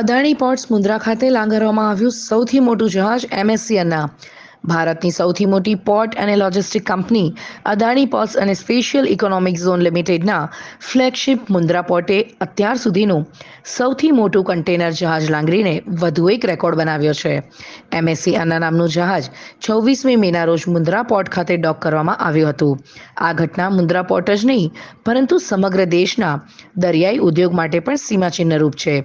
Adani ports Mundra ખાતે લાંગરવામાં આવ્યું સૌથી મોટું જહાજ એમએસસીએલના ભારતની સૌથી મોટી પોર્ટ અને લોજિસ્ટિક કંપની અદાણી પોર્ટ્સ અને સ્પેશિયલ ઇકોનોમિક ઝોન લિમિટેડના ફ્લેગશિપ મુન્દ્રા પોર્ટે અત્યાર સુધીનું સૌથી મોટું કન્ટેનર જહાજ લાંગરીને વધુ એક રેકોર્ડ બનાવ્યો છે. એમએસસી અન્ના નામનું જહાજ છવ્વીસમી મેના રોજ મુન્દ્રા પોર્ટ ખાતે ડોક કરવામાં આવ્યું હતું. આ ઘટના મુન્દ્રા પોર્ટ જ નહીં, પરંતુ સમગ્ર દેશના દરિયાઈ ઉદ્યોગ માટે પણ સીમાચિહ્નરૂપ છે.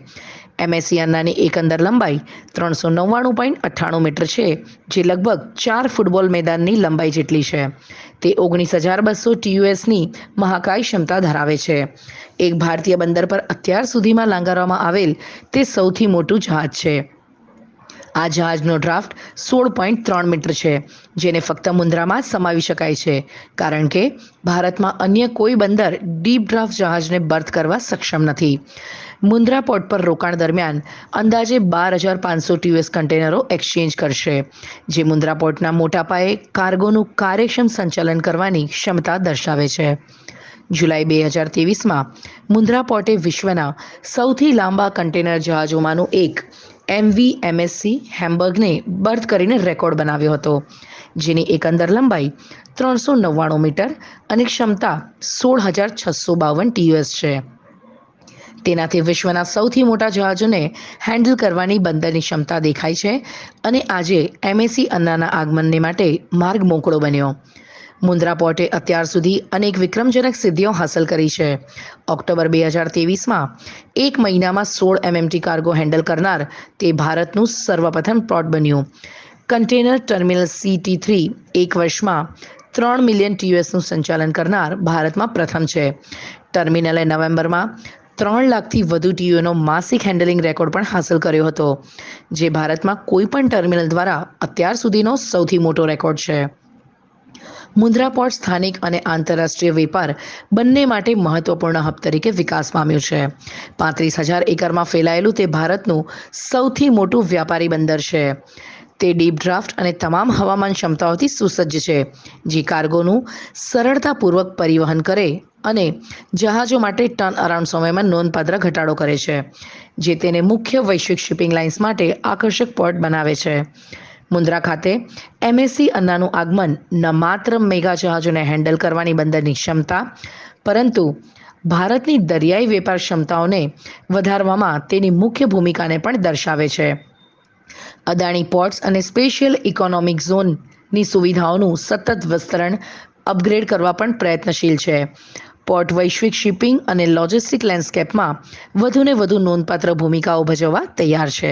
એમએસસી અન્નાની એકંદર લંબાઈ ત્રણસો નવ્વાણું પોઈન્ટ અઠ્ઠાણું મીટર છે, જે લગભગ ચાર ફૂટબોલ મેદાનની લંબાઈ જેટલી છે. તે ઓગણીસ હજાર બસો ટીયુએસની મહાકાય ક્ષમતા ધરાવે છે. એક ભારતીય બંદર પર અત્યાર સુધીમાં લાંગારવામાં આવેલ તે સૌથી મોટું જહાજ છે. આ જહાજનો ડ્રાફ્ટ સોળ પોઈન્ટ ત્રણ મીટર છે, જેને ફક્ત મુન્દ્રામાં સમાવી શકાય છે, કારણ કે ભારતમાં અન્ય કોઈ બંદર ડીપ ડ્રાફ્ટ જહાજને બર્થ કરવા સક્ષમ નથી. મુન્દ્રા પોર્ટ પર રોકાણ દરમિયાન અંદાજે બાર હજાર પાંચસો ટીયુએસ કન્ટેનરો એક્સચેન્જ કરશે, જે મુન્દ્રા પોર્ટના મોટા પાયે કાર્ગોનું કાર્યક્ષમ સંચાલન કરવાની ક્ષમતા દર્શાવે છે. જુલાઈ બે હજાર તેવીસમાં મુન્દ્રા પોર્ટે વિશ્વના સૌથી લાંબા કન્ટેનર જહાજોમાંનું એક એમવી એમએસસી હેમ્બર્ગને બર્થ કરીને રેકોર્ડ બનાવ્યો હતો, જેની એકંદર લંબાઈ ત્રણસો નવ્વાણું મીટર અને ક્ષમતા સોળ હજાર છસો બાવન ટીયુએસ છે. તેનાથી વિશ્વના સૌથી મોટા જહાજોને હેન્ડલ કરવાની બંદરની ક્ષમતા દેખાય છે અને આજે એમએસસી અન્નાના આગમનને માટે માર્ગ મોકળો બન્યો. મુન્દ્રા પોર્ટે અત્યાર સુધી અનેક વિક્રમજનક સિદ્ધિઓ હાંસલ કરી છે. ઓક્ટોબર બે હજાર તેવીસમાં એક મહિનામાં સોળ એમએમટી કાર્ગો હેન્ડલ કરનાર તે ભારતનું સર્વપ્રથમ પોર્ટ બન્યું. કન્ટેનર ટર્મિનલ સીટી થ્રી એક વર્ષમાં ત્રણ મિલિયન ટીયુએસનું સંચાલન કરનાર ભારતમાં પ્રથમ છે. ટર્મિનલે નવેમ્બરમાં ત્રણ લાખથી વધુ ટીયુનો માસિક હેન્ડલિંગ રેકોર્ડ પણ હાંસલ કર્યો હતો, જે ભારતમાં કોઈપણ ટર્મિનલ દ્વારા અત્યાર સુધીનો સૌથી મોટો રેકોર્ડ છે. મુન્દ્રા પોર્ટ સ્થાનિક અને આંતરરાષ્ટ્રીય વેપાર બંને માટે મહત્વપૂર્ણ હબ તરીકે વિકાસ પામ્યું છે. પાંત્રીસ હજાર એકરમાં ફેલાયેલું તે ભારતનું સૌથી મોટું વ્યાપારી બંદર છે. તે ડીપ ડ્રાફ્ટ અને તમામ હવામાન ક્ષમતાઓથી સુસજ્જ છે, જે કાર્ગોનું સરળતાપૂર્વક પરિવહન કરે અને જહાજો માટે ટર્ન અરાઉન્ડ સમયમાં નોંધપાત્ર ઘટાડો કરે છે, જે તેને મુખ્ય વૈશ્વિક શિપિંગ લાઇન્સ માટે આકર્ષક પોર્ટ બનાવે છે. મુન્દ્રા ખાતે એમએસસી અન્નાનું આગમન ન માત્ર મેગા જહાજોને હેન્ડલ કરવાની બંદરની ક્ષમતા, પરંતુ ભારતની દરિયાઈ વેપાર ક્ષમતાઓને વધારવામાં તેની મુખ્ય ભૂમિકાને પણ દર્શાવે છે. અદાણી પોર્ટ્સ અને સ્પેશિયલ ઇકોનોમિક ઝોનની સુવિધાઓનું સતત વિસ્તરણ, અપગ્રેડ કરવા પણ પ્રયત્નશીલ છે. પોર્ટ વૈશ્વિક શિપિંગ અને લોજિસ્ટિક લેન્ડસ્કેપમાં વધુને વધુ નોંધપાત્ર ભૂમિકાઓ ભજવવા તૈયાર છે.